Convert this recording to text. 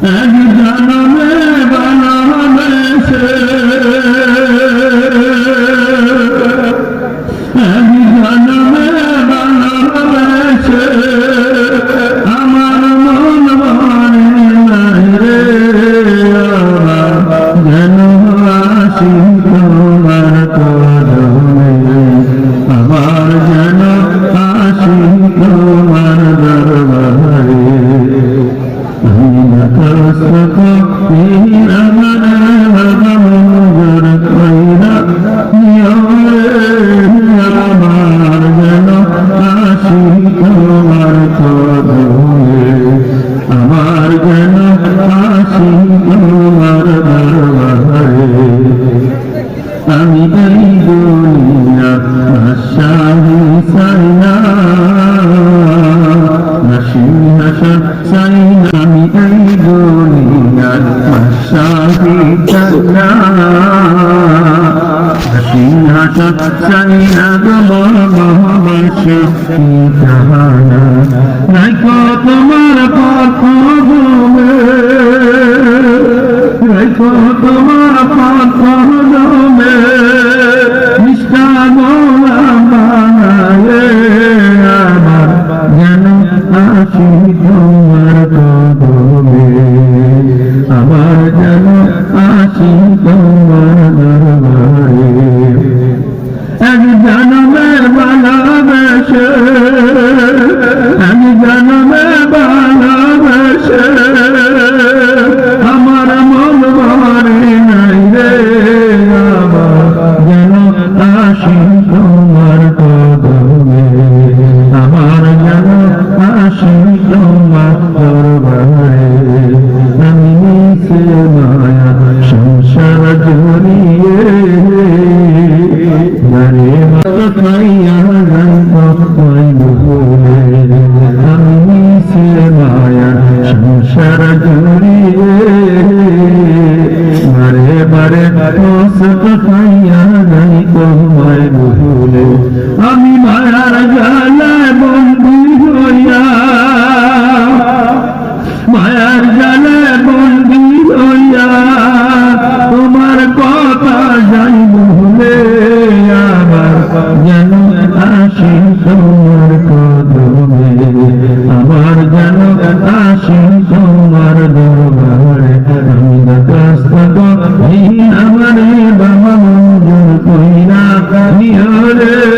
Her damamı আমি এই দুনিয়া শাহি সাইনা। সাইনা নসিহা সাইনা গমাবাসী জাহানা নাই কো তোমার পথ রাখো তোমার পথ যেন আসি আমি মায়ার জালায় বন্দী হইয়া মায়ার জালে বন্দি হইয়া তোমার কথা যাই ভুলে আমার যেন আসি তোমার কদমে আমার যেন আসি তোমার দরবারে, আমি আমারে বাবা মঞ্জুর কইরা নিয়রে আমার